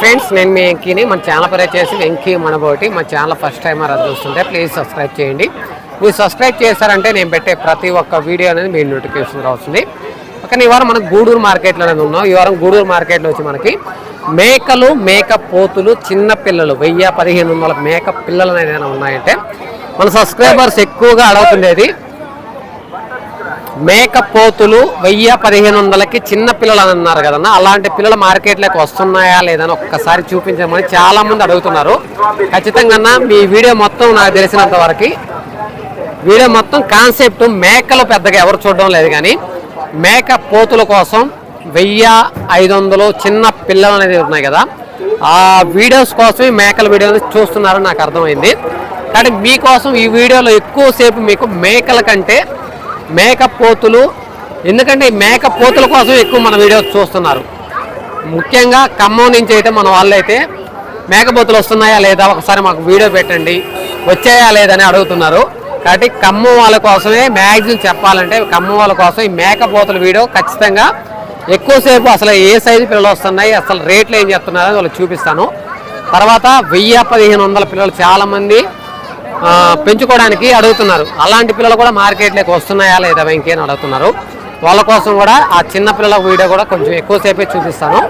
Friends నేను మీ వెంకీని మన channel పేరు చేసి వెంకీ మనబోటి మా ఛానల్ ఫస్ట్ టైం అది చూస్తుంటే ప్లీజ్ సబ్స్క్రైబ్ చేయండి. మీరు సబ్స్క్రైబ్ చేశారంటే నేను పెట్టే ప్రతి ఒక్క వీడియో అనేది మీ నోటిఫికేషన్ వస్తుంది. కానీ ఈ వారం మనకు గూడూరు మార్కెట్లో అనేది ఉన్నాం. ఈ వారం గూడూరు మార్కెట్లో వచ్చి మనకి మేకలు మేక పోతులు చిన్న పిల్లలు వెయ్యి పదిహేను వందల మేక పిల్లలు అనేది ఉన్నాయంటే మన సబ్స్క్రైబర్స్ ఎక్కువగా అడుగుతుండేది మేకపోతులు వెయ్యి పదిహేను వందలకి చిన్న పిల్లలు అని అన్నారు కదన్నా. అలాంటి పిల్లలు మార్కెట్లోకి వస్తున్నాయా లేదని ఒక్కసారి చూపించమని చాలా మంది అడుగుతున్నారు. ఖచ్చితంగా మీ వీడియో మొత్తం నాకు తెలిసినంత వరకు వీడియో మొత్తం కాన్సెప్ట్ మేకలు పెద్దగా ఎవరు చూడడం లేదు కానీ మేక పోతుల కోసం వెయ్యి ఐదు వందలు చిన్న పిల్లలు అనేది ఉన్నాయి కదా. ఆ వీడియోస్ కోసం ఈ మేకల వీడియోలు చూస్తున్నారని నాకు అర్థమైంది. కానీ మీకోసం ఈ వీడియోలో ఎక్కువసేపు మీకు మేకల కంటే మేక పోతులు ఎందుకంటే మేకప్ కోతుల కోసం ఎక్కువ మన వీడియోస్ చూస్తున్నారు. ముఖ్యంగా ఖమ్మం నుంచి అయితే మన వాళ్ళు అయితే మేకపోతులు వస్తున్నాయా లేదా ఒకసారి మాకు వీడియో పెట్టండి వచ్చాయా లేదని అడుగుతున్నారు. కాబట్టి ఖమ్మం వాళ్ళ కోసమే మ్యాక్సిమం చెప్పాలంటే ఖమ్మం వాళ్ళ కోసం ఈ మేకపోతుల వీడియో ఖచ్చితంగా ఎక్కువసేపు అసలు ఏ సైజు పిల్లలు వస్తున్నాయి అసలు రేట్లు ఏం చెప్తున్నారని వాళ్ళు చూపిస్తాను. తర్వాత వెయ్యి పదిహేను వందల పిల్లలు చాలామంది పెంచుకోవడానికి అడుగుతున్నారు. అలాంటి పిల్లలు కూడా మార్కెట్లోకి వస్తున్నాయా లేదా వెంకీ అని అడుగుతున్నారు. వాళ్ళ కోసం కూడా ఆ చిన్న పిల్లల వీడియో కూడా కొంచెం ఎక్కువసేపే చూపిస్తాను.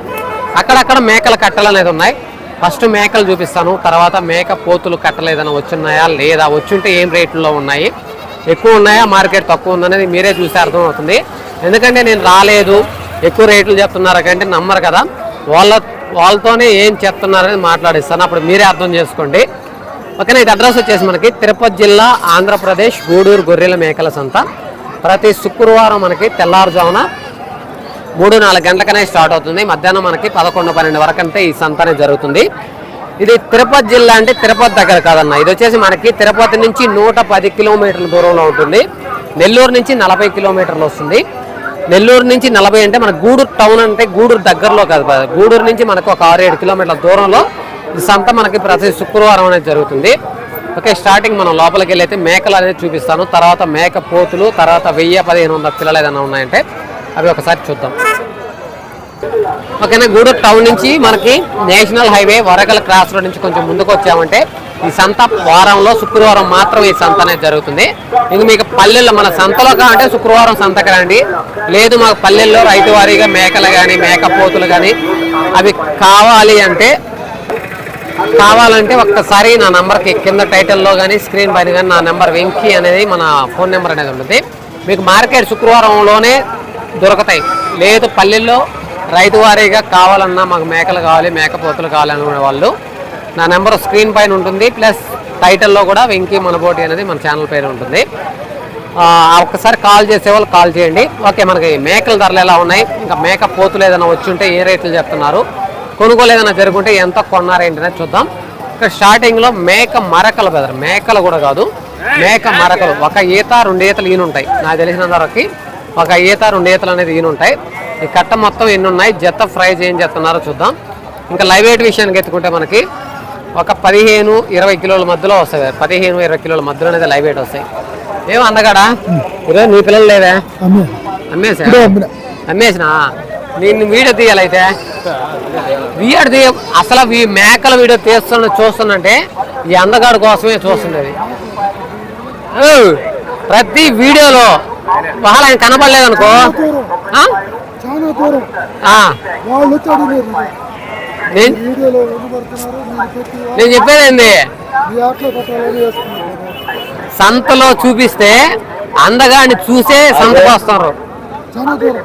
అక్కడక్కడ మేకల కట్టలు అనేది ఉన్నాయి. ఫస్ట్ మేకలు చూపిస్తాను. తర్వాత మేక పోతులు కట్టలేదని వచ్చున్నాయా లేదా వచ్చుంటే ఏం రేట్లో ఉన్నాయి ఎక్కువ ఉన్నాయా మార్కెట్ తక్కువ ఉందనేది మీరే చూస్తే అర్థమవుతుంది. ఎందుకంటే నేను రాలేదు ఎక్కువ రేట్లు చెప్తున్నారు కంటే నమ్మరు కదా. వాళ్ళ వాళ్ళతోనే ఏం చెప్తున్నారని మాట్లాడిస్తాను. అప్పుడు మీరే అర్థం చేసుకోండి. ఓకే ఇది అడ్రస్ వచ్చేసి మనకి తిరుపతి జిల్లా ఆంధ్రప్రదేశ్ గూడూరు గొర్రెల మేకల సంత. ప్రతి శుక్రవారం మనకి తెల్లారుజామున మూడు నాలుగు గంటలకనే స్టార్ట్ అవుతుంది. మధ్యాహ్నం మనకి పదకొండు పన్నెండు వరకు అంటే ఈ సంత అనేది జరుగుతుంది. ఇది తిరుపతి జిల్లా అంటే తిరుపతి దగ్గర కాదన్న. ఇది వచ్చేసి మనకి తిరుపతి నుంచి నూట పది కిలోమీటర్ల దూరంలో ఉంటుంది. నెల్లూరు నుంచి నలభై కిలోమీటర్లు వస్తుంది. నెల్లూరు నుంచి నలభై అంటే మన గూడూరు టౌన్ అంటే గూడూరు దగ్గరలో కాదు. గూడూరు నుంచి మనకు ఒక ఆరు ఏడు కిలోమీటర్ల దూరంలో ఈ సంత మనకి ప్రతి శుక్రవారం అనేది జరుగుతుంది. ఓకే స్టార్టింగ్ మనం లోపలికి వెళ్ళైతే మేకలు అనేది చూపిస్తాను. తర్వాత మేక పోతులు తర్వాత వెయ్యి పదిహేను వందల పిల్లలు ఏదైనా ఉన్నాయంటే అవి ఒకసారి చూద్దాం. ఓకేనా గూడూరు టౌన్ నుంచి మనకి నేషనల్ హైవే వరగల క్రాస్ రోడ్ నుంచి కొంచెం ముందుకు వచ్చామంటే ఈ సంత వారంలో శుక్రవారం మాత్రం ఈ సంత అనేది జరుగుతుంది. ఇంక మీకు పల్లెల్లో మన సంతలో కావాలంటే శుక్రవారం సంతకు రండి లేదు మాకు పల్లెల్లో రైతు వారీగా మేకలు కానీ మేకపోతులు కానీ అవి కావాలి అంటే కావాలంటే ఒక్కసారి నా నెంబర్కి కింద టైటిల్లో కానీ స్క్రీన్ పైన కానీ నా నెంబర్ వెంకీ అనేది మన ఫోన్ నెంబర్ అనేది ఉంటుంది. మీకు మార్కెట్ శుక్రవారంలోనే దొరుకుతాయి. లేదు పల్లెల్లో రైతు వారీగా కావాలన్నా మాకు మేకలు కావాలి మేకపోతులు కావాలి అనుకునే వాళ్ళు నా నెంబర్ స్క్రీన్ పైన ఉంటుంది. ప్లస్ టైటిల్లో కూడా వెంకీ మనబోటి అనేది మన ఛానల్ పేరు ఉంటుంది. ఒక్కసారి కాల్ చేసే వాళ్ళు కాల్ చేయండి. ఓకే మనకి మేకల ధరలు ఎలా ఉన్నాయి? ఇంకా మేక పోతులు ఏదైనా వచ్చి ఉంటే ఏ రేట్లు చెప్తున్నారు? కొనుగోలు ఏదైనా జరుగుంటే ఎంత కొన్నారు ఏంటనేది చూద్దాం. ఇక్కడ స్టార్టింగ్లో మేక మరకలు బెదర్ మేకలు కూడా కాదు. మేక మరకలు ఒక ఈత రెండు ఈతలు ఈయన ఉంటాయి. నాకు తెలిసినంత వరకు ఒక ఈత రెండు ఈతలు అనేది ఈయన ఉంటాయి. ఈ కట్ట మొత్తం ఎన్ని ఉన్నాయి జత ప్రైజ్ ఏం చెప్తున్నారో చూద్దాం. ఇంకా లైవ్ వెయిట్ విషయానికి ఎత్తుకుంటే మనకి ఒక పదిహేను ఇరవై కిలోల మధ్యలో వస్తాయి పదిహేను ఇరవై కిలోల మధ్యలో అనేది లైవ్ వెయిట్ వస్తాయి. ఏం అందగాడా ఈరోజు నీ పిల్లలు అమ్మే. అమ్మేసా అమ్మేసినా? నేను వీడియో తీయాలైతే? వీడియో తీయ అసలు ఈ మేకల వీడియో తీస్తున్న చూస్తున్నంటే ఈ అందగాడు కోసమే చూస్తున్నది. ప్రతి వీడియోలో వాళ్ళ ఆయన కనబడలేదనుకో నేను చెప్పేదేంది చెప్పేది ఏంది? సంతలో చూపిస్తే అందగాడిని చూసే సంతకు వస్తారు. చాలా దూరం.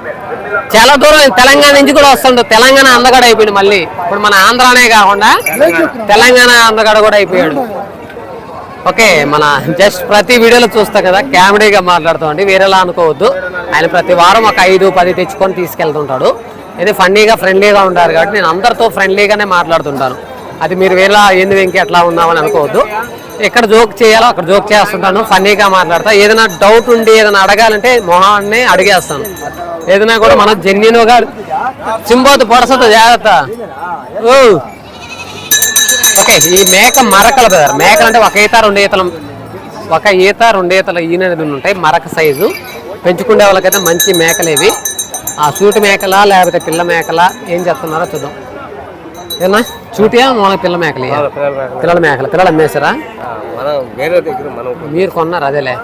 చాలా దూరం తెలంగాణ నుంచి కూడా వస్తుండ్రు తెలంగాణ అందగాడు అయిపోయింది మళ్ళీ. ఇప్పుడు మన ఆంధ్రానే కాకుండా తెలంగాణ అందగాడు కూడా అయిపోయాడు. ఓకే మన జస్ట్ ప్రతి వీడియోలో చూస్తాం కదా కామెడీగా మాట్లాడుతామండి వేరేలా అనుకోవద్దు. ఆయన ప్రతి వారం ఒక ఐదు పది తెచ్చుకొని తీసుకెళ్తుంటాడు. ఇది ఫన్నీగా ఫ్రెండ్లీగా ఉంటారు కాబట్టి నేను అందరితో ఫ్రెండ్లీగానే మాట్లాడుతుంటాను. అది మీరు వేలా ఏంది వెంకి ఎట్లా ఉన్నామని అనుకోవద్దు. ఎక్కడ జోక్ చేయాలో అక్కడ జోక్ చేస్తుంటాను ఫన్నీగా మాట్లాడతా. ఏదైనా డౌట్ ఉండి ఏదైనా అడగాలంటే మొహాన్ని అడిగేస్తాను. ఏదైనా కూడా మన జెన్యున్గా చింబోతు పొడసతో జాగ్రత్త. ఓకే ఈ మేక మరకలు బ్రదర్. మేకలు అంటే ఒక ఈత రెండు ఈతలు. ఒక ఈత రెండు ఈతలు ఈనది ఉంటాయి మరక సైజు. పెంచుకునే వాళ్ళకైతే మంచి మేకలు ఇవి. ఆ సూటి మేకలా లేకపోతే పిల్ల మేకలా ఏం చేస్తున్నారో చూద్దాం. ఏనా? చూటియా మన పిల్ల మేకలు. పిల్లల మేకలు. పిల్లలు అమ్మేశారా? మీరు కొన్నారు అదేలే.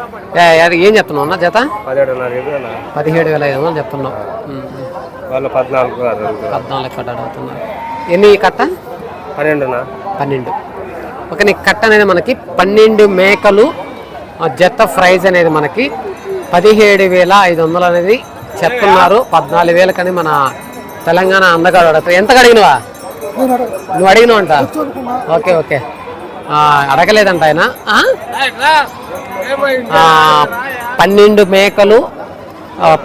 ఏ, చెప్తున్నావు అన్న జత? పదిహేడు వేల ఐదు వందలు చెప్తున్నావు. పద్నాలుగు అడుగుతారు పద్నాలుగు కట్ట అడుగుతున్నారు. ఎన్ని కట్ట? పన్నెండున పన్నెండు. ఓకే నీ కట్ట అనేది మనకి పన్నెండు మేకలు ఆ జత ప్రైజ్ అనేది మనకి పదిహేడు వేల ఐదు వందలు అనేది చెప్తున్నారు. పద్నాలుగు వేలకని మన తెలంగాణ అందగాడు అడుగుతారు. ఎంత అడిగినవా? అడగ నువ్వు అడిగినావు అంట? Okay okay. అడగలేదంట ఆయన. పన్నెండు మేకలు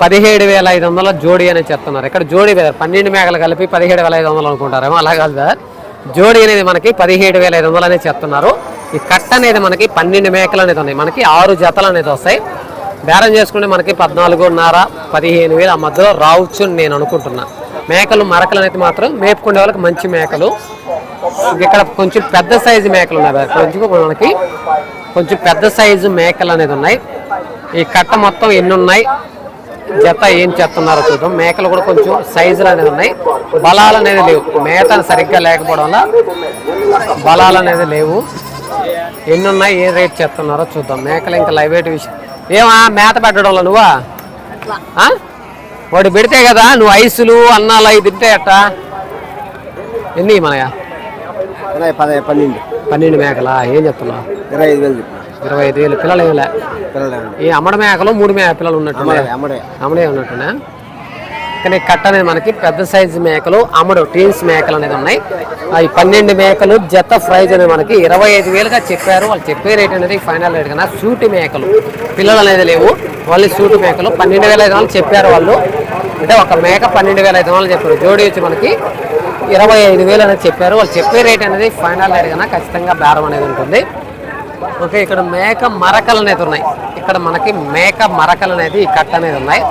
పదిహేడు వేల ఐదు వందల జోడి అని చెప్తున్నారు. ఇక్కడ జోడి పన్నెండు మేకలు కలిపి పదిహేడు వేల ఐదు వందలు అనుకుంటారేమో? అలా కాదు సార్ జోడి అనేది మనకి పదిహేడు వేల ఐదు వందలు అనేది చెప్తున్నారు. ఈ కట్ట అనేది మనకి పన్నెండు మేకలు అనేది ఉన్నాయి. మనకి ఆరు జతలు అనేది వస్తాయి. బేరం చేసుకుంటే మనకి పద్నాలుగున్నర పదిహేను వేలు ఆ మధ్యలో రావచ్చు అని నేను అనుకుంటున్నాను మేకలు మరకలు అనేది మాత్రం మేపుకునే వాళ్ళకి మంచి మేకలు. ఇక్కడ కొంచెం పెద్ద సైజు మేకలు ఉన్నాయి. కొంచెం మనకి కొంచెం పెద్ద సైజు మేకలు అనేది ఉన్నాయి. ఈ కట్ట మొత్తం ఎన్ని ఉన్నాయి? జత ఏం చేస్తున్నారో చూద్దాం. మేకలు కూడా కొంచెం సైజులు అనేది ఉన్నాయి. బలాలు అనేది లేవు. మేత సరిగ్గా లేకపోవడం వల్ల బలాలు అనేది లేవు. ఎన్ని ఉన్నాయి? ఏ రేట్ చెప్తున్నారో చూద్దాం. మేకలు ఇంకా లైవ్ వెయిట్ విషయం. ఏమా మేత పెట్టడంలో నువ్వా? ఆ? వాడు పెడితే కదా నువ్వు ఐసులు అన్నాలు అవి తింటే అట్ట ఎన్ని మనయా? పన్నెండు. పన్నెండు మేకలా? ఏం చెప్తున్నావు? ఇరవై ఐదు వేలు ఇరవై ఐదు వేలు. పిల్లలు ఏమిలే పిల్లలు ఈ అమ్మడ మేకలు మూడు మే పిల్లలు ఉన్నట్టున్నాయి. అమ్మడే అమ్మడే. ఉన్నట్టున్నా కానీ కట్ట అనేది మనకి పెద్ద సైజు మేకలు అమ్మడు టీన్స్ మేకలు అనేది ఉన్నాయి. ఈ పన్నెండు మేకలు జత ప్రైజ్ అనేది మనకి ఇరవై ఐదు వేలుగా చెప్పారు. వాళ్ళు చెప్పే రేట్ అనేది ఫైనల్ రేట్ కన్నా సూటి మేకలు. పిల్లలు అనేది లేవు. వాళ్ళు సూటు మేకలు పన్నెండు వేల ఐదు వందలు చెప్పారు వాళ్ళు. అంటే ఒక మేక పన్నెండు వేల ఐదు వందలు చెప్పారు. జోడి వచ్చి మనకి ఇరవై ఐదు వేలు అనేది చెప్పారు. వాళ్ళు చెప్పే రేట్ అనేది ఫైనల్ రేట్ కన్నా ఖచ్చితంగా బేరం అనేది ఉంటుంది. ఓకే ఇక్కడ మేక మరకలు అనేది ఉన్నాయి. ఇక్కడ మనకి మేక మరకలు అనేది ఈ కట్ట అనేది ఉన్నాయి.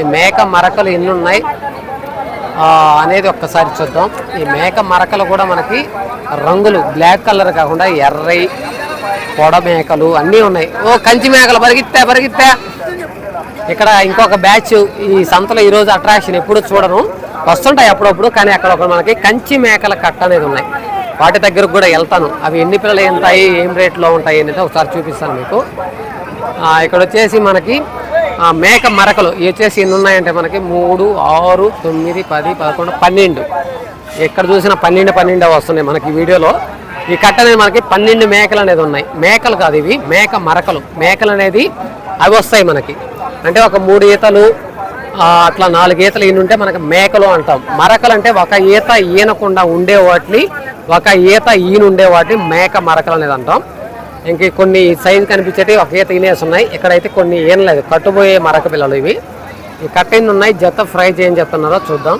ఈ మేక మరకలు ఎన్ని ఉన్నాయి? అనేది ఒక్కసారి చూద్దాం. ఈ మేక మరకలు కూడా మనకి రంగులు బ్లాక్ కలర్ కాకుండా ఎర్రై పొడ మేకలు అన్నీ ఉన్నాయి. ఓ కంచి మేకలు పరిగెత్తా పరిగెత్తా. ఇక్కడ ఇంకొక బ్యాచ్ ఈ సంతలో ఈరోజు అట్రాక్షన్ ఎప్పుడు చూడను. వస్తుంటాయి అప్పుడప్పుడు కానీ అక్కడ ఒక మనకి కంచి మేకల కట్ట అనేది ఉన్నాయి. వాటి దగ్గరకు కూడా వెళ్తాను. అవి ఎన్ని పిల్లలు ఎంతాయి ఏం రేట్లో ఉంటాయి అనేది ఒకసారి చూపిస్తాను మీకు. ఇక్కడ వచ్చేసి మనకి మేక మరకలు. వచ్చేసి ఎన్ని ఉన్నాయంటే మనకి మూడు ఆరు తొమ్మిది పది పదకొండు పన్నెండు. ఎక్కడ చూసినా పన్నెండు పన్నెండు వస్తున్నాయి మనకి వీడియోలో. ఈ కట్ట అనేది మనకి పన్నెండు మేకలు అనేది ఉన్నాయి. మేకలు కాదు ఇవి మేక మరకలు. మేకలు అనేది అవి వస్తాయి మనకి. అంటే ఒక మూడు ఈతలు అట్లా నాలుగు ఈతలు ఈయన ఉంటే మనకి మేకలు అంటాం. మరకలు అంటే ఒక ఈత ఈనకుండా ఉండే వాటిని ఒక ఈత ఈయన ఉండే వాటిని మేక మరకలు అనేది అంటాం. ఇంక కొన్ని సైజు కనిపించేవి ఒక ఈత ఈనేసి ఉన్నాయి ఇక్కడైతే కొన్ని ఈనలేదు కట్టుబోయే మరక పిల్లలు ఇవి. ఈ కట్టింది ఉన్నాయి? జత ఫ్రై చేయని చెప్తున్నారో చూద్దాం.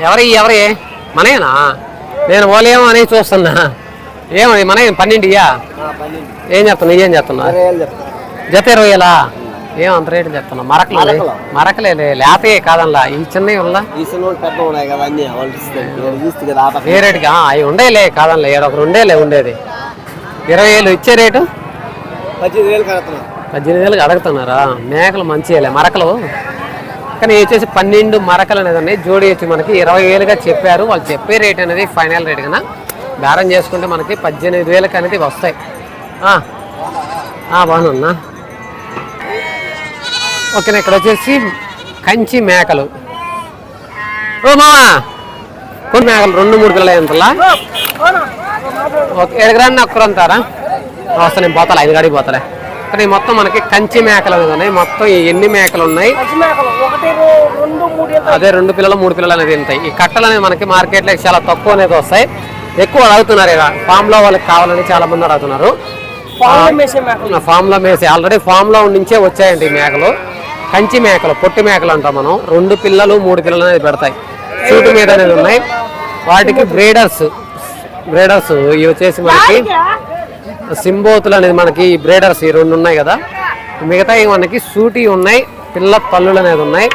ఎవరి ఎవరి? మనయేనా? నేను ఓలేమో అని చూస్తున్నా. ఏమని మన పన్నెండుయా? ఏం చెప్తున్నా ఏం చెప్తున్నా. జత ఇరవై వేలా? ఏం అంత రేటు చెప్తున్నా మరకలు. మరకలే? లేతే కాదల్లా ఈ చిన్నవి ఏ రేటుగా అవి ఉండేలే కాదనిలే. ఒకరు ఉండేలే ఉండేది. ఇరవై వేలు ఇచ్చే రేటు? పద్దెనిమిది వేలు అడుగుతున్నారా? మేకలు మంచిగా మరకలు? కానీ వచ్చేసి పన్నెండు మరకలు అనేది ఉన్నాయి. జోడి వచ్చి మనకి ఇరవై వేలుగా చెప్పారు. వాళ్ళు చెప్పే రేట్ అనేది ఫైనల్ రేట్ కన్నా బేరం చేసుకుంటే మనకి పద్దెనిమిది వేలకు అనేది వస్తాయి. బాగున్నా ఓకేనా ఇక్కడ వచ్చేసి కంచి మేకలు. ఓ మామా కొన్ని మేకలు రెండు మూడు పిల్లలు ఎంతలా ఓకే ఎడగరాన్ని ఒక్కరంతారా వస్తా నేను పోతాలే ఐదు గాడికి పోతాలే. కానీ మొత్తం మనకి కంచి మేకలు ఉన్నాయి. మొత్తం ఎన్ని మేకలు ఉన్నాయి? అదే రెండు పిల్లలు మూడు పిల్లలు అనేది ఉంటాయి. ఈ కట్టలు అనేవి మనకి మార్కెట్లో చాలా తక్కువ అనేది వస్తాయి. ఎక్కువ అడుగుతున్నారు ఇక. ఫామ్లో వాళ్ళకి కావాలని చాలా మంది అడుగుతున్నారు. ఫామ్లో మేసి ఆల్రెడీ ఫామ్లో నుంచే వచ్చాయండి ఈ మేకలు. కంచి మేకలు పొట్టి మేకలు అంటాం మనం. రెండు పిల్లలు మూడు పిల్లలు అనేది పెడతాయి. సూటు మీద అనేది ఉన్నాయి. వాటికి బ్రీడర్స్ బ్రీడర్స్ ఇవి వచ్చేసి మనకి సింబోతులు అనేది మనకి బ్రీడర్స్ ఈ రెండు ఉన్నాయి కదా. మిగతా మనకి సూటి ఉన్నాయి పిల్ల పళ్ళులు అనేది ఉన్నాయి.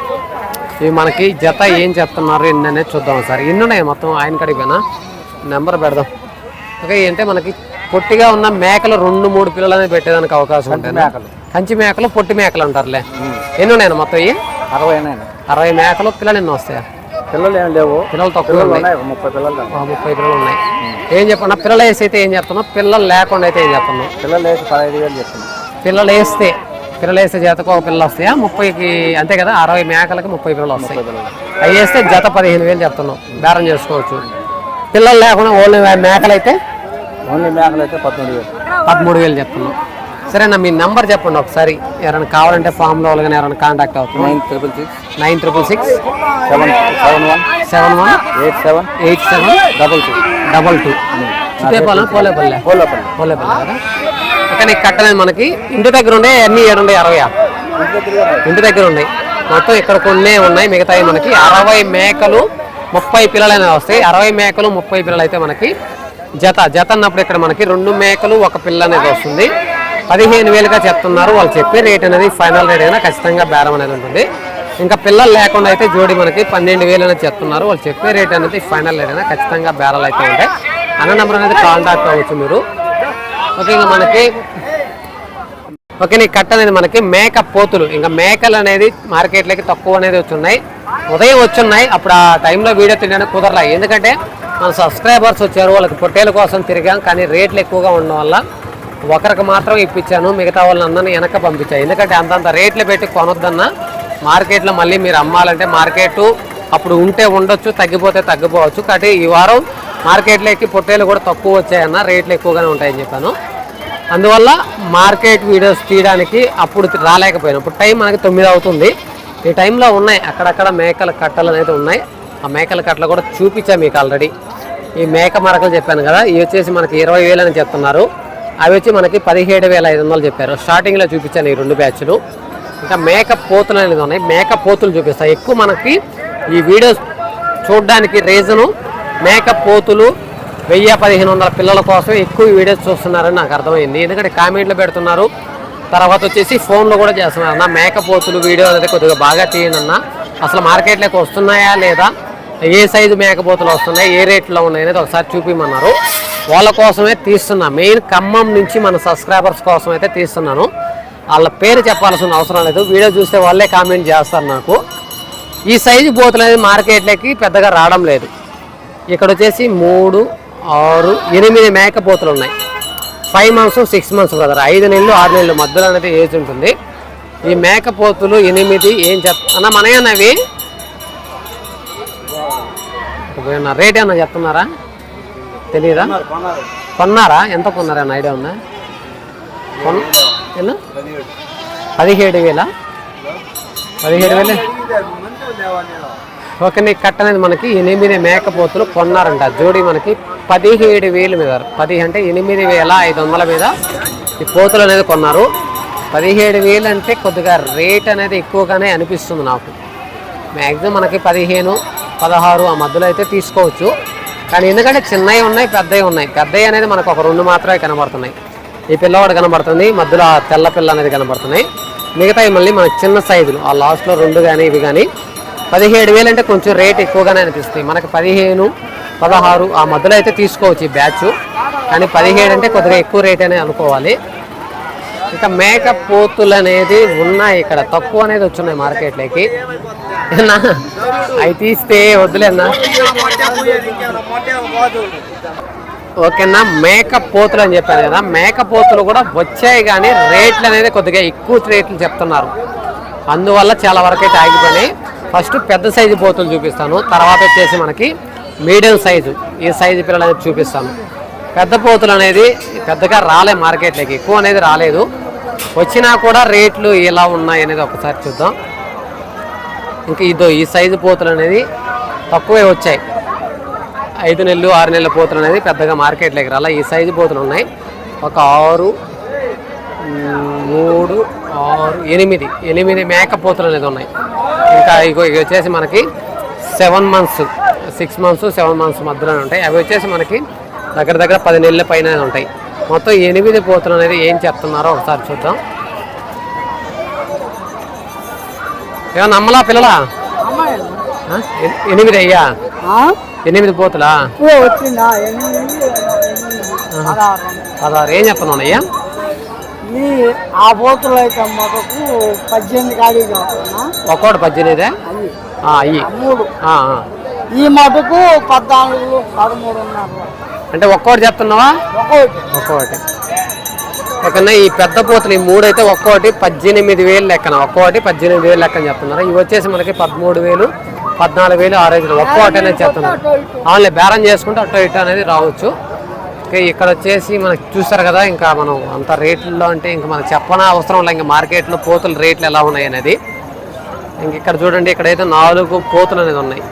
ఇవి మనకి జత ఏం చెప్తున్నారు ఎన్ని అనేది చూద్దాం సార్. ఎన్ని ఉన్నాయి మొత్తం ఆయన కడిగి పోయినా? నెంబర్ పెడదాం. ఓకే అంటే మనకి పొట్టిగా ఉన్న మేకలు రెండు మూడు పిల్లలు అనేది పెట్టేదానికి అవకాశం ఉంటుంది? కంచి మేకలు పొట్టి మేకలు అంటారులే. ఎన్ని ఉన్నాయి మొత్తం ఇవి? అరవై అరవై మేకలు పిల్లలు ఎన్ని వస్తాయా? పిల్లలు ఏం లేవు. పిల్లలు తక్కువ ముప్పై పిల్లలు ముప్పై పిల్లలు ఉన్నాయి. ఏం చెప్పన్నా? పిల్లలు వేసి అయితే ఏం చెప్తున్నావు పిల్లలు లేకుండా అయితే ఏం చెప్తున్నావు పిల్లలు వేసి పదహైదు వేలు చెప్తుంది పిల్లలు వేస్తే పిల్లలు వేస్తే జతకు ఒక పిల్లలు వస్తాయా? ముప్పైకి అంతే కదా? అరవై మేకలకి ముప్పై పిల్లలు వస్తాయి. అవి వేస్తే జత పదిహేను వేలు చెప్తున్నావు బేరం చేసుకోవచ్చు. పిల్లలు లేకుండా ఓన్లీ మేకలు అయితే ఓన్లీ మేకలు అయితే పద్దెనిమిది వేలు. పదమూడు వేలు చెప్తున్నావు సరేనా మీ నెంబర్ చెప్పండి ఒకసారి. ఎవరైనా కావాలంటే ఫామ్లో వాళ్ళు కానీ ఎవరైనా కాంటాక్ట్ అవుతున్నాం nine triple six. Nine triple six. Seven seven one. Seven one. Eight seven. Eight seven. Double two double two Chittepalem Polepalle కదా? నీకు కట్టలేదు మనకి ఇంటి దగ్గర ఉండే అన్ని ఏడుండే అరవై ఇంటి దగ్గర ఉన్నాయి. మొత్తం ఇక్కడ కొన్ని ఉన్నాయి. మిగతాయి మనకి అరవై మేకలు ముప్పై పిల్లలు అనేవి వస్తాయి. అరవై మేకలు ముప్పై పిల్లలు అయితే మనకి జత. జత అన్నప్పుడు ఇక్కడ మనకి రెండు మేకలు ఒక పిల్ల అనేది వస్తుంది. పదిహేను వేలుగా చెప్తున్నారు వాళ్ళు చెప్పే రేట్ అనేది ఫైనల్ రేట్ అయినా ఖచ్చితంగా బేరం అనేది ఉంటుంది. ఇంకా పిల్లలు లేకుండా అయితే జోడి మనకి పన్నెండు వేలు అనేది చెప్తున్నారు. వాళ్ళు చెప్పే రేట్ అనేది ఫైనల్ రేట్ అయినా ఖచ్చితంగా బేరాలు అయితే ఉంటాయి. అన్న నెంబర్ అనేది కాంటాక్ట్ అవ్వచ్చు మీరు. ఓకే ఇంకా మనకి ఓకే నీ కట్ట అనేది మనకి మేక పోతులు. ఇంకా మేకలు అనేది మార్కెట్లోకి తక్కువ అనేది వచ్చున్నాయి. ఉదయం వచ్చున్నాయి. అప్పుడు ఆ టైంలో వీడియో తినడానికి కుదరలే. ఎందుకంటే మన సబ్స్క్రైబర్స్ వచ్చారు. వాళ్ళకి పొట్టేల కోసం తిరిగాం. కానీ రేట్లు ఎక్కువగా ఉండడం వల్ల ఒకరికి మాత్రం ఇప్పించాను. మిగతా వాళ్ళని అందరినీ వెనక పంపించాను. ఎందుకంటే అంతంత రేట్లు పెట్టి కొనొద్దన్నా మార్కెట్లో మళ్ళీ మీరు అమ్మాలంటే మార్కెట్ అప్పుడు ఉంటే ఉండొచ్చు తగ్గిపోతే తగ్గిపోవచ్చు. కాబట్టి ఈ వారం మార్కెట్లో ఎక్కి పొట్టేలు కూడా తక్కువ వచ్చాయన్న రేట్లు ఎక్కువగానే ఉంటాయని చెప్పాను. అందువల్ల మార్కెట్ వీడియోస్ తీయడానికి అప్పుడు రాలేకపోయాను. ఇప్పుడు టైం మనకి తొమ్మిది అవుతుంది. ఈ టైంలో ఉన్నాయి. అక్కడక్కడ మేకల కట్టలు అనేది ఉన్నాయి. ఆ మేకల కట్టలు కూడా చూపించా మీకు ఆల్రెడీ. ఈ మేక మరకలు చెప్పాను కదా ఇవి వచ్చేసి మనకి ఇరవై వేలు అని చెప్తున్నారు. అవి వచ్చి మనకి పదిహేడు వేల ఐదు వందలు చెప్పారు. స్టార్టింగ్లో చూపించాను ఈ రెండు బ్యాచ్లు. ఇంకా మేకప్ పోతులు అనేది ఉన్నాయి. మేక పోతులు చూపిస్తాయి ఎక్కువ మనకి ఈ వీడియోస్ చూడడానికి రీజను మేకప్ పోతులు వెయ్యి పదిహేను వందల పిల్లల కోసం ఎక్కువ వీడియోస్ చూస్తున్నారని నాకు అర్థమైంది. ఎందుకంటే కామెంట్లు పెడుతున్నారు. తర్వాత వచ్చేసి ఫోన్లో కూడా చేస్తున్నారు. అన్న మేకపోతులు వీడియో అనేది కొద్దిగా బాగా తీయండి అన్న. అసలు మార్కెట్లోకి వస్తున్నాయా లేదా? ఏ సైజు మేకపోతులు వస్తున్నాయి? ఏ రేట్లో ఉన్నాయి అనేది ఒకసారి చూపిమన్నారు. వాళ్ళ కోసమే తీస్తున్నా. మెయిన్ ఖమ్మం నుంచి మన సబ్స్క్రైబర్స్ కోసం అయితే తీస్తున్నాను. వాళ్ళ పేరు చెప్పాల్సిన అవసరం లేదు. వీడియో చూస్తే వాళ్ళే కామెంట్ చేస్తారు నాకు. ఈ సైజు పోతులు అనేది మార్కెట్లోకి పెద్దగా రావడం లేదు. ఇక్కడ వచ్చేసి మూడు ఆరు ఎనిమిది మేకపోతులు ఉన్నాయి. Five months six months brother ఐదు నెలలు ఆరు నెలలు మధ్యలో అనేది ఏజ్ ఉంటుంది. ఈ మేకపోతులు ఎనిమిది ఏం చెప్ అన్న మనయన్నవి రేట్ ఏమన్నా చెప్తున్నారా? తెలియదా కొన్నారా ఎంత కొన్నారా ఐడియా ఉందా? కొన్ పదిహేడు. వేల? పదిహేడు వేలు. నీకు కట్ట అనేది మనకి ఎనిమిది మేకపోతులు కొన్నారంట. జోడి మనకి పదిహేడు వేలు మీద. పది అంటే ఎనిమిది వేల ఐదు వందల మీద ఈ పోతులు అనేది కొన్నారు. పదిహేడు వేలు అంటే కొద్దిగా రేట్ అనేది ఎక్కువగానే అనిపిస్తుంది నాకు. మ్యాక్సిమం మనకి పదిహేను పదహారు ఆ మధ్యలో అయితే తీసుకోవచ్చు. కానీ ఎందుకంటే చిన్నవి ఉన్నాయి పెద్దవి ఉన్నాయి. పెద్దవి అనేది మనకు ఒక రెండు మాత్రమే కనబడుతున్నాయి. ఈ పిల్లవాడు కనబడుతుంది. మధ్యలో ఆ తెల్ల పిల్ల అనేది కనబడుతున్నాయి మిగతాయి మళ్ళీ మనకు చిన్న సైజులు. ఆ లాస్ట్లో రెండు కానీ ఇవి కానీ పదిహేడు వేలు అంటే కొంచెం రేట్ ఎక్కువగానే అనిపిస్తుంది. మనకి పదిహేను పదహారు ఆ మధ్యలో అయితే తీసుకోవచ్చు ఈ బ్యాచ్. కానీ పదిహేడు అంటే కొద్దిగా ఎక్కువ రేట్ అనే అనుకోవాలి. ఇక మేకప్ పోతులు అనేది ఉన్నాయి ఇక్కడ. తక్కువ అనేది వచ్చున్నాయి మార్కెట్లోకి అవి తీస్తే వద్దులేనా ఓకేనా? మేక పోతులు అని చెప్పాను కదా మేక పోతులు కూడా వచ్చాయి కానీ రేట్లు అనేది కొద్దిగా ఎక్కువ రేట్లు చెప్తున్నారు. అందువల్ల చాలా వరకు అయితే ఆగిపోయినాయి. ఫస్ట్ పెద్ద సైజు పోతులు చూపిస్తాను. తర్వాత వచ్చేసి మనకి మీడియం సైజు. ఈ సైజు పిల్లలు అనేది చూపిస్తాను. పెద్ద పోతులు అనేది పెద్దగా రాలే మార్కెట్లోకి ఎక్కువ అనేది రాలేదు. వచ్చినా కూడా రేట్లు ఎలా ఉన్నాయి అనేది ఒకసారి చూద్దాం. ఇంకా ఇదో ఈ సైజు పోతులు అనేది తక్కువే వచ్చాయి. ఐదు నెలలు ఆరు నెలల పోతులు అనేది పెద్దగా మార్కెట్లోకి రాలా ఈ సైజు పోతులు ఉన్నాయి. ఒక ఆరు మూడు ఆరు ఎనిమిది ఎనిమిది మేక పోతులు అనేది ఉన్నాయి. ఇంకా ఇగో ఇవి వచ్చేసి మనకి seven months six months seven months మధ్యలో ఉంటాయి. అవి వచ్చేసి మనకి దగ్గర దగ్గర పది నెలల పైన ఉంటాయి. మొత్తం ఎనిమిది పోతులు అనేది ఏం చెప్తున్నారో ఒకసారి చూద్దాం. ఏమన్నా అమ్మలా పిల్లలా? ఎనిమిది అయ్యా ఎనిమిది పోతులా? వచ్చిందా? పదహారు. ఏం చెప్తున్నాను అయ్యా ఈ ఆ బోతులు అయితే మటుకు పద్దెనిమిది ఖాళీ కావాలన్నా. ఒక్కోటి పద్దెనిమిదే? అయ్యి. మూడు. ఈ మటుకు పద్నాలుగు పదమూడున్నర అంటే ఒక్కోటి చెప్తున్నావా? ఒక్కొక్కటి ఒక్కోటి. ఓకేనా ఈ పెద్ద పూతలు ఈ మూడు అయితే ఒక్కోటి పద్దెనిమిది వేలు లెక్కన. ఒక్కోటి పద్దెనిమిది వేలు లెక్కన చెప్తున్నారు? ఇవి వచ్చేసి మనకి పదమూడు వేలు పద్నాలుగు వేలు ఆరు వేలు ఒక్కోటి అనేది చెప్తున్నారు అవునులే బేరం చేసుకుంటే అటు ఇటు అనేది రావచ్చు. ఓకే ఇక్కడ వచ్చేసి మనకి చూస్తారు కదా ఇంకా మనం అంత రేట్లలో అంటే ఇంకా మనకు చెప్పన అవసరం లేదు. ఇంకా మార్కెట్లో పోతుల రేట్లు ఎలా ఉన్నాయి అనేది. ఇంక ఇక్కడ చూడండి ఇక్కడైతే నాలుగు పోతులు అనేది ఉన్నాయి.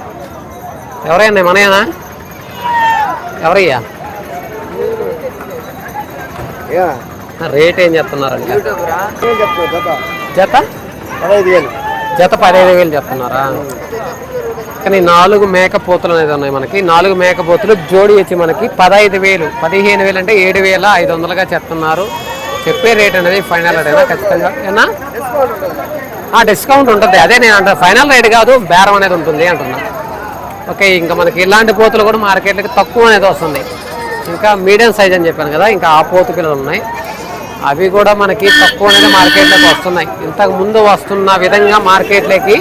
ఎవరైనా మనయేనా ఎవరయ్యా? రేట్ ఏం చెప్తున్నారండి జత? జత? పదహైదు వేలు. జత పదిహేను వేలు చెప్తున్నారా? కానీ నాలుగు మేకపోతులు అనేది ఉన్నాయి మనకి. నాలుగు మేకపోతులు జోడి వచ్చి మనకి పదహైదు వేలు పదిహేను వేలు అంటే ఏడు వేల ఐదు వందలుగా చెప్తున్నారు. చెప్పే రేట్ అనేది ఫైనల్ రేట్ అయినా ఖచ్చితంగా. ఏనా? ఆ, డిస్కౌంట్ ఉంటుంది. అదే నేను అంటే ఫైనల్ రేట్ కాదు బేరం అనేది ఉంటుంది అంటున్నా. ఓకే ఇంకా మనకి ఇలాంటి పోతులు కూడా మార్కెట్కి తక్కువ అనేది వస్తుంది. ఇంకా మీడియం సైజ్ అని చెప్పాను కదా ఇంకా ఆ పోతు పిల్లలు ఉన్నాయి. అవి కూడా మనకి తక్కువ అనేది మార్కెట్లోకి వస్తున్నాయి. ఇంతకు ముందు వస్తున్న విధంగా మార్కెట్లోకి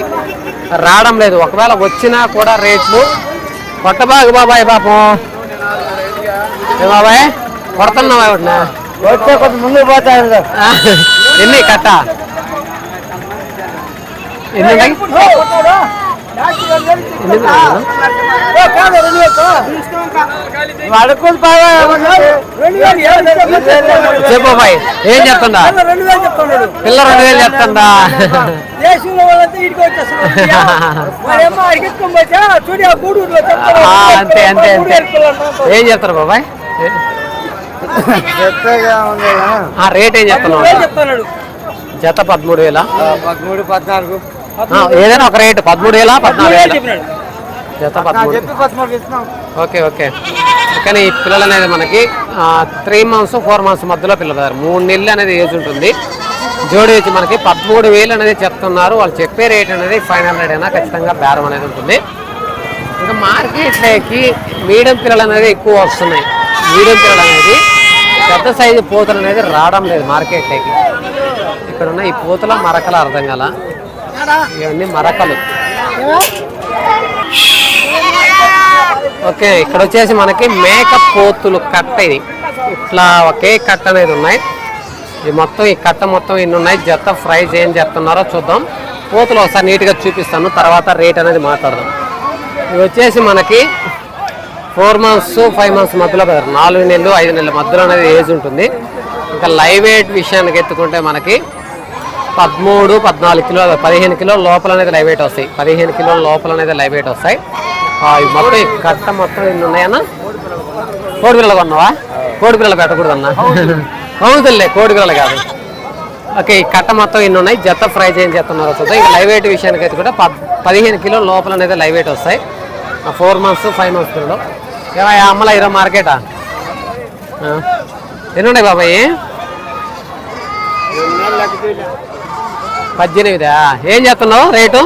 రావడం లేదు. ఒకవేళ వచ్చినా కూడా రేట్లు కొట్టబాగు బాబాయ్ పాపం. బాబాయ్ కొడుతున్నావా వచ్చే కొంచెం ముందుకు పోతారు ఎన్ని కట్ట? ఎన్ని బాగా చెప్పు బాబాయ్ ఏం చెప్తుందా? పిల్ల రెండు వేలు చెప్తుందా? అంతే అంతే అంతే. ఏం చెప్తారు బాబాయ్? రేట్ ఏం చెప్తున్నాడు జత పదమూడు వేల? పదమూడు పద్నాలుగు. ఏదైనా ఒక రేటు పదమూడు వేల పద్నాలుగు వేల? Okay okay. కానీ ఈ పిల్లలు అనేది మనకి త్రీ మంత్స్ ఫోర్ మంత్స్ మధ్యలో పిల్లలు మూడు నెలలు అనేది ఏజ్ ఉంటుంది. జోడి వచ్చి మనకి పదమూడు వేలు అనేది చెప్తున్నారు. వాళ్ళు చెప్పే రేట్ అనేది ఫైనల్ రేట్ అయినా ఖచ్చితంగా బేరం అనేది ఉంటుంది. ఇంకా మార్కెట్లోకి మీడియం పిల్లలు అనేది ఎక్కువ వస్తున్నాయి. మీడియం పిల్లలు అనేది పెద్ద సైజు పూతలు అనేది రావడం లేదు మార్కెట్లోకి ఇక్కడ ఉన్న ఈ పూతల మరకలు అర్థం కల. ఇవన్నీ మరకలు. ఓకే ఇక్కడ వచ్చేసి మనకి మేకప్ పోతులు కట్ట ఇది. ఇట్లా ఒకే కట్ట అనేది ఉన్నాయి. ఇది మొత్తం ఈ కట్ట మొత్తం ఇన్ని ఉన్నాయి? జత ప్రైస్ ఏం చెప్తున్నారో చూద్దాం. పోతులు ఒకసారి నీట్గా చూపిస్తాను తర్వాత రేట్ అనేది మాట్లాడదాం. ఇవి వచ్చేసి మనకి ఫోర్ మంత్స్ ఫైవ్ మంత్స్ మధ్యలో నాలుగు నెలలు ఐదు నెలల మధ్యలో అనేది ఏజ్ ఉంటుంది. ఇంకా లైవ్ వెయిట్ విషయానికి ఎత్తుకుంటే మనకి పదమూడు పద్నాలుగు కిలో పదిహేను కిలోల లోపల అనేది లైవ్ వెయిట్ వస్తాయి. పదిహేను కిలోల లోపల అనేది లైవ్ వెయిట్ వస్తాయి మొత్తం కట్ట మొత్తం ఎన్ని ఉన్నాయన్నా కోడి పిల్లలు కొన్నావా? కోడి పిల్లలు పెట్టకూడదన్నా. అవుతుందిలే కోడి పిల్లలు కాదు. ఓకే ఈ కట్ట మొత్తం ఎన్ని ఉన్నాయి? జత ఫ్రై ఏం చేస్తున్నారో చూద్దాం. ఇంకా లైవ్ వెయిట్ విషయానికి అయితే కూడా పద్ పదిహేను కిలోల లోపల అనేది లైవ్ వెయిట్ వస్తాయి ఫోర్ మంత్స్ ఫైవ్ మంత్స్ పిల్లలు. ఏమయ్యా అమ్మల ఇరవై మార్కెటా ఎన్ని ఉన్నాయి బాబాయ్? పద్దెనిమిదా? ఏం చెప్తున్నావు రేటు?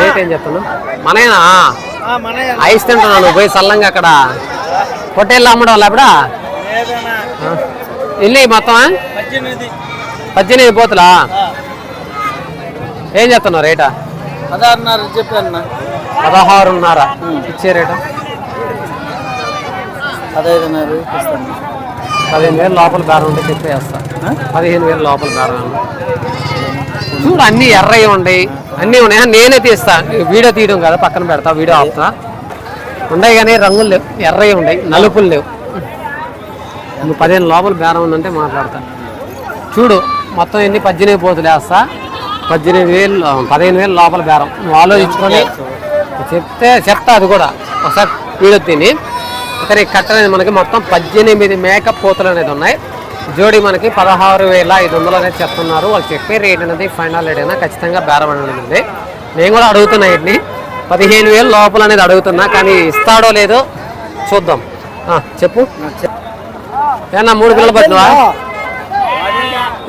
రేట్ ఏం చెప్తున్నావు మనేనా ఐస్ తింటున్నాను పోయి సల్లంగా అక్కడ. హోటల్లో అమ్మడం వాళ్ళ అప్పుడా? ఇల్లు మొత్తమా? పద్దెనిమిది. పోతులా? ఏం చెప్తున్నావు రేటా? పదహారున్నర చెప్పాను పదహారున్నర. ఇచ్చే రేటు? పదహైదున్నర పదిహేను వేలు లోపల బేరం ఉంటే చెప్పేస్తా. పదిహేను వేలు లోపల బేరం ఉంది. చూడు అన్ని ఎర్రవి ఉన్నాయి. అన్నీ ఉన్నాయి. నేనే తీస్తా. వీడియో తీయడం కదా పక్కన పెడతా వీడియో ఆపుతా. ఉన్నాయి కానీ రంగులు లేవు ఎర్రవి ఉన్నాయి నలుపులు లేవు. నువ్వు పదిహేను లోపల బేరం ఉందంటే మాట్లాడతా. చూడు మొత్తం ఎన్ని పద్దెనిమిది పోతులు వేస్తా. పద్దెనిమిది వేలు పదిహేను వేలు లోపల బేరం. నువ్వు ఆలోచించుకొని చెప్తే చెప్తా అది కూడా. ఒకసారి వీడియో తిని. ఇక్కడ ఈ మనకి మొత్తం పద్దెనిమిది మేకప్ పోతులు అనేది ఉన్నాయి. జోడి మనకి పదహారు వేల ఐదు వందలు అనేది చెప్తున్నారు. వాళ్ళు చెప్పే రేట్ అనేది ఫైనల్ రేట్ అయినా ఖచ్చితంగా బేరం అనేది నేను కూడా అడుగుతున్నా వీటిని. పదిహేను వేలు లోపల అనేది అడుగుతున్నా కానీ ఇస్తాడో లేదో చూద్దాం. చెప్పు. ఏమన్నా మూడు పిల్లలు పట్టినవా?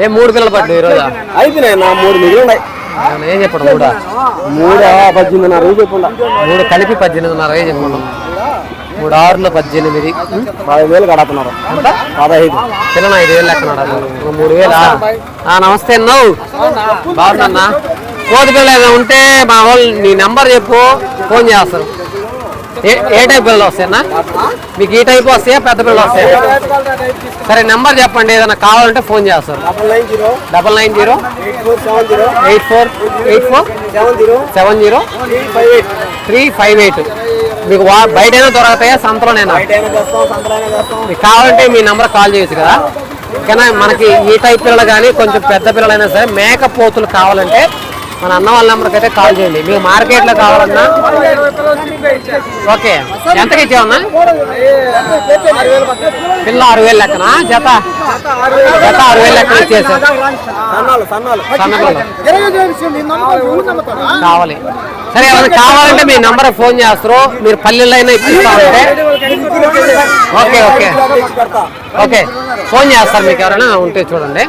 ఏ మూడు పిల్లలు పట్టినవి ఈరోజు? అయిపోయినాయి మూడు మిగిలి ఉన్నాయి ఏం చెప్పడం మూడా? మూడు? పద్దెనిమిదిన్నర చెప్పండి? మూడు కలిపి పద్దెనిమిదిన్నర చెప్పుకున్నాం మూడు ఆరులో పద్దెనిమిది? పదహైదు వేలు కడుతున్నారు ఎంత? పదహైదు. పిల్లలు ఐదు వేలు లెక్కన ఒక మూడు వేలా? నమస్తే అన్నావు బాగున్నా కోతి పిల్లలు ఏదైనా ఉంటే మా వాళ్ళు నీ నెంబర్ చెప్పు. ఫోన్ చేస్తారు. ఏ ఏ టైప్ పిల్లలు వస్తాయన్నా మీకు ఈ టైప్ వస్తాయా పెద్ద పిల్లలు వస్తాయా? సరే నెంబర్ చెప్పండి ఏదైనా కావాలంటే ఫోన్ చేస్తారు. Double nine zero eight four eight four seven zero three five eight మీకు వా బయటైనా దొరకతాయా సంతలోనైనా? మీకు కావాలంటే మీ నెంబర్ కాల్ చేయొచ్చు కదా. కానీ మనకి ఈ టైప్ పిల్లలు కానీ కొంచెం పెద్ద పిల్లలైనా సరే మేకపోతులు కావాలంటే మన అన్న వాళ్ళ నెంబర్కి అయితే కాల్ చేయండి. మీకు మార్కెట్లో కావాలన్నా ఓకే. ఎంతకి ఇచ్చావన్నా పిల్ల ఆరు వేలు లెక్కన? జత? జత ఆరు వేలు లెక్కన ఇచ్చేసారు పిల్లలు కావాలి. సరే ఏమైనా కావాలంటే మీ నెంబర్ ఫోన్ చేస్తారు. మీరు పల్లెల్లో అయినా ఇప్పిస్తామంటే ఓకే ఓకే. ఓకే. ఫోన్ చేస్తారు మీకు ఎవరైనా ఉంటే చూడండి.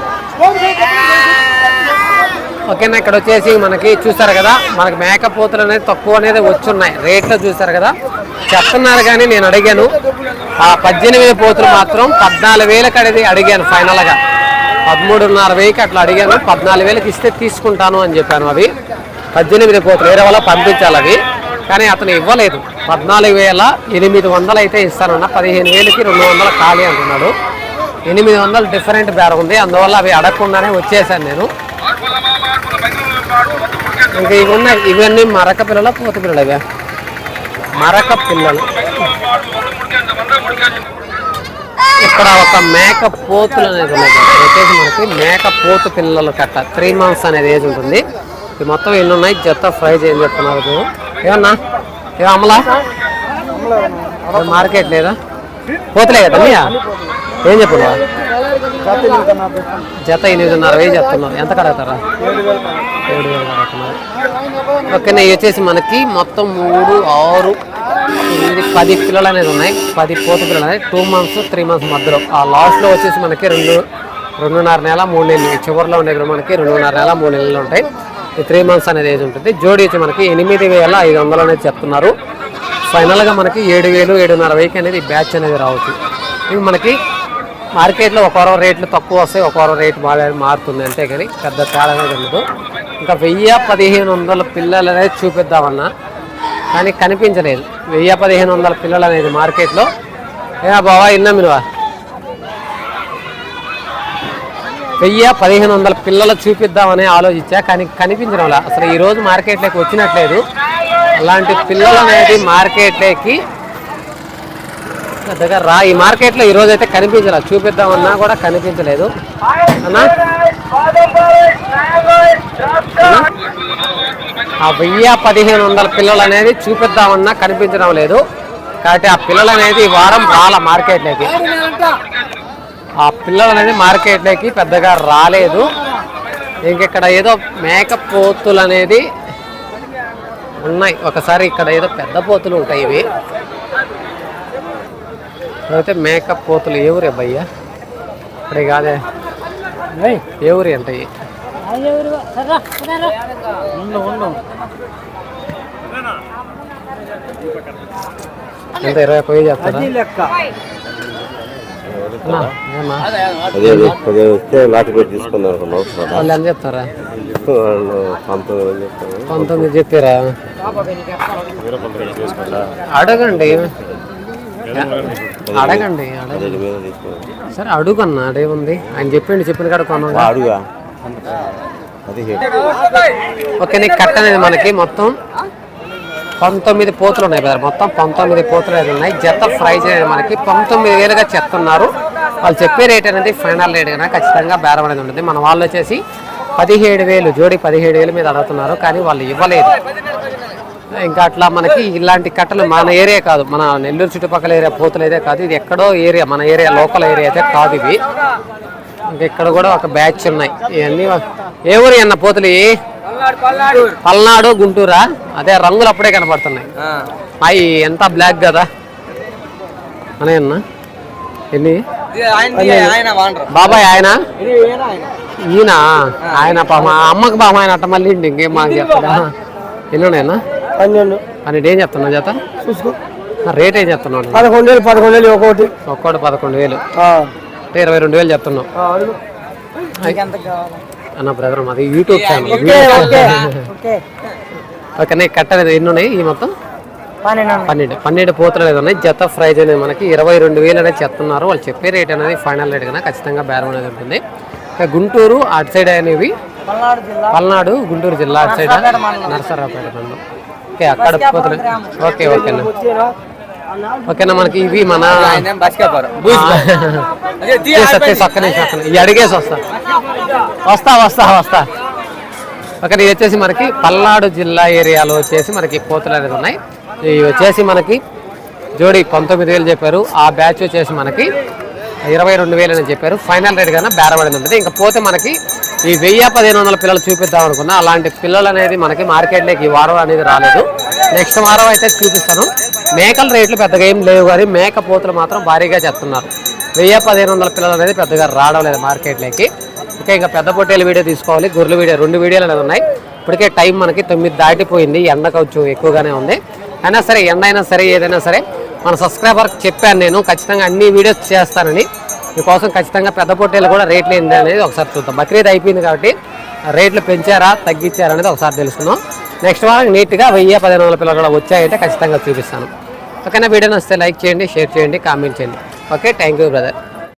ఓకేనా ఇక్కడ వచ్చేసి మనకి చూసారు కదా మనకి మేకపోతులు అనేది తక్కువ అనేది వచ్చున్నాయి. రేట్లు చూసారు కదా. చెప్తున్నారు కానీ నేను అడిగాను. ఆ పద్దెనిమిది పోతులు మాత్రం పద్నాలుగు వేలకు అనేది అడిగాను ఫైనల్గా పదమూడున్నర వేలకి అట్లా అడిగాను. పద్నాలుగు వేలకు ఇస్తే తీసుకుంటాను అని చెప్పాను అవి. పద్దెనిమిది పోతులు వేరే వాళ్ళ పంపించాలి అవి. కానీ అతను ఇవ్వలేదు. పద్నాలుగు వేల ఎనిమిది వందలు అయితే ఇస్తానన్న. పదిహేను వేలకి రెండు వందలు ఖాళీ అంటున్నాడు. ఎనిమిది వందలు డిఫరెంట్ బేర ఉంది. అందువల్ల అవి అడగకుండానే వచ్చేసాను నేను. ఇంకా ఇవి ఉన్నాయి ఇవన్నీ మరక పిల్లల పూత పిల్లలు ఇవే మరక పిల్లలు. ఇక్కడ ఒక మేక పోతులు అనేది ఉన్నాయి. కదా. వచ్చేసి మనకి మేక పోతు పిల్లలు కట్ట. త్రీ మంత్స్ అనేది ఏజ్ ఉంటుంది. ఇది మొత్తం ఎన్ని ఉన్నాయి? జత ఫ్రై చేయని చెప్తున్నారు. ఏమన్నా? ఏ అమలా? మార్కెట్ లేదా? పోతులే కదా ఏం చెప్పు జత ఎనిమిదిన్నర వేలు చెప్తున్నావు ఎంత కడతారా ఏడు వేలు కడుతున్నారు ఓకే ఇవి వచ్చేసి మనకి మొత్తం మూడు ఆరు ఎనిమిది పది పిల్లలు అనేది ఉన్నాయి. పది పోత పిల్లలు అనేది టూ మంత్స్ త్రీ మంత్స్ మధ్యలో. ఆ లాస్ట్లో వచ్చేసి మనకి రెండు రెండున్నర నెల మూడు నెలలు చివరిలో ఉండేవి మనకి రెండున్నర నెల మూడు నెలలు ఉంటాయి. ఈ త్రీ మంత్స్ అనేది ఏజ్ ఉంటుంది. జోడి వచ్చి మనకి ఎనిమిది వేల ఐదు వందలు అనేది చెప్తున్నారు. ఫైనల్గా మనకి ఏడు వేలు ఏడున్నర వెయ్యికి అనేది బ్యాచ్ అనేది రావచ్చు. ఇవి మనకి మార్కెట్లో ఒకరో రేట్లు తక్కువ వస్తాయి ఒకరో రేటు బాగా మారుతుంది అంతే కానీ పెద్ద తేడా అనేది ఉండదు. ఇంకా వెయ్యి పదిహేను వందల పిల్లలు అనేది చూపిద్దామన్నా కానీ కనిపించలేదు. వెయ్యి పదిహేను వందల పిల్లలు అనేది మార్కెట్లో. ఏ బావా ఇన్నా మీరు వెయ్యి పదిహేను వందల పిల్లలు చూపిద్దామని ఆలోచించా కానీ కనిపించడం అసలు ఈరోజు మార్కెట్లోకి వచ్చినట్లేదు. అలాంటి పిల్లలు అనేది మార్కెట్లోకి పెద్దగా రా. ఈ మార్కెట్లో ఈ రోజు అయితే కనిపించలేదు చూపిద్దామన్నా కూడా కనిపించలేదు. అన్నా? ఆ వెయ్యి పదిహేను వందల పిల్లలు అనేది చూపిద్దామన్నా కనిపించడం లేదు. కాబట్టి ఆ పిల్లలు అనేది ఈ వారం రాల మార్కెట్లోకి. ఆ పిల్లలు అనేది మార్కెట్లోకి పెద్దగా రాలేదు. ఇంకెక్కడ ఏదో మేక పోతులు అనేది ఉన్నాయి. ఒకసారి ఇక్కడ ఏదో పెద్ద పోతులు ఉంటాయి ఇవి. అయితే మేకప్ పోతులు ఏ ఊరే భయ్యా? ఇప్పుడే కాదే. ఏ ఊరి అంటాయి ఎంత ఇరవై చేస్తారా? అనుకున్నాం. వాళ్ళు ఎంత చెప్తారా? పంతొమ్మిది చెప్పారా? అడగండి. అడగండి సరే అడుగన్నా అడేముంది ఆయన చెప్పిండి చెప్పిన కాడ అడుగా. ఓకే నీకు కట్ట అనేది మనకి మొత్తం పంతొమ్మిది పోతులు ఉన్నాయి బ్రదర్. మొత్తం పంతొమ్మిది పోతులు అనేది ఉన్నాయి. జత ప్రైజ్ అనేది మనకి పంతొమ్మిది వేలుగా చెప్తున్నారు. వాళ్ళు చెప్పే రేట్ అనేది ఫైనల్ రేట్ కన్నా ఖచ్చితంగా బేరం అనేది ఉంటుంది. మన వాళ్ళు వచ్చేసి పదిహేడు వేలు జోడి పదిహేడు వేలు మీద అడుగుతున్నారు. కానీ వాళ్ళు ఇవ్వలేదు. ఇంకా అట్లా మనకి ఇలాంటి కట్టలు మన ఏరియా కాదు. మన నెల్లూరు చుట్టుపక్కల ఏరియా పోతులు అయితే కాదు. ఇది ఎక్కడో ఏరియా మన ఏరియా లోకల్ ఏరియా అయితే కాదు ఇవి. ఇంకా ఇక్కడ కూడా ఒక బ్యాచ్ ఉన్నాయి. ఇవన్నీ ఏ ఊరి అన్న పోతులు? పల్నాడు గుంటూరా? అదే రంగులు అప్పుడే కనపడుతున్నాయి అవి ఎంత బ్లాక్ కదా. అనే అన్న. ఎన్ని? బాబాయ్ ఆయన? ఈయన ఆయన. పాప. అమ్మకి పాప ఆయన అట్ట మళ్ళీ ఇంకేం మాకు చెప్తాడా ఎన్ని పన్నెండు. అని ఏం చెప్తున్నా చేత చూసుకో. రేట్ ఏం చెప్తున్నావు పదకొండు వేలు పదకొండు వేలు ఒక్కొక్కటి ఒక్కోటి పదకొండు వేలు. అంటే ఇరవై రెండు వేలు చెప్తున్నావు? అన్న బ్రదర్ మాది YouTube channel okay okay okay. ఓకేనా కట్ట అనేది ఎన్ని ఉన్నాయి ఈ మొత్తం? పన్నెండు పన్నెండు. పన్నెండు పోతలు అనేది ఉన్నాయి? జత ప్రైజ్ అనేది మనకి ఇరవై రెండు వేలు అనేది చెప్తున్నారు. వాళ్ళు చెప్పే రేట్ అనేది ఫైనల్ రేట్ కన్నా ఖచ్చితంగా బేరం అనేది ఉంటుంది. ఇక గుంటూరు అటు సైడ్ అనేవి పల్నాడు జిల్లా. పల్నాడు గుంటూరు జిల్లా అటు సైడ్? నరసరావుపేట మండలం. ఓకే అక్కడ పోతలు. ఓకే ఓకేనా ఓకేనా మనకి ఇవి మన ఒక్క నిమిషం. ఇవి అడిగేసి వస్తా. వస్తా వస్తా వస్తా. ఓకే ఇది వచ్చేసి మనకి పల్నాడు జిల్లా ఏరియాలో వచ్చేసి మనకి కోతులు అనేది ఉన్నాయి. ఇవి వచ్చేసి మనకి జోడి పంతొమ్మిది వేలు చెప్పారు. ఆ బ్యాచ్ వచ్చేసి మనకి ఇరవై రెండు వేలు అని చెప్పారు. ఫైనల్ రేట్ కన్నా బేరబడింది ఉంటుంది ఇంకా పోతే మనకి ఈ వెయ్యి పదిహేను వందల పిల్లలు చూపిద్దాం అనుకున్నా. అలాంటి పిల్లలు అనేది మనకి మార్కెట్లోకి ఈ వారం అనేది రాలేదు. నెక్స్ట్ వారం అయితే చూపిస్తాను. మేకల రేట్లు పెద్దగా ఏం లేవు కానీ మేక పోతులు మాత్రం భారీగా చెప్తున్నారు వెయ్యి పదిహేను వందల పిల్లలు అనేది పెద్దగా రావడం లేదు మార్కెట్లోకి. ఇంకా ఇంకా పెద్ద పొట్టేలు వీడియో తీసుకోవాలి. గొర్రెల వీడియో రెండు వీడియోలు అనేది ఉన్నాయి. ఇప్పటికే టైం మనకి తొమ్మిది దాటిపోయింది. ఎండ కొంచెం ఎక్కువగానే ఉంది. అయినా సరే ఎండ అయినా సరే ఏదైనా సరే మన సబ్స్క్రైబర్కి చెప్పాను నేను ఖచ్చితంగా అన్ని వీడియోస్ చేస్తానని. మీకోసం ఖచ్చితంగా పెద్ద పొట్టేలు కూడా రేట్లు ఏంటి అనేది ఒకసారి చూద్దాం. బక్రీద్ అయిపోయింది కాబట్టి రేట్లు పెంచారా తగ్గించారా అనేది ఒకసారి తెలుసుకుందాం. నెక్స్ట్ వారం నీట్గా వెయ్యి పదిహేను వందల పిల్లలు కూడా వచ్చాయంటే ఖచ్చితంగా చూపిస్తాను. ఓకేనా వీడియో నచ్చితే లైక్ చేయండి షేర్ చేయండి కామెంట్ చేయండి. Okay thank you brother.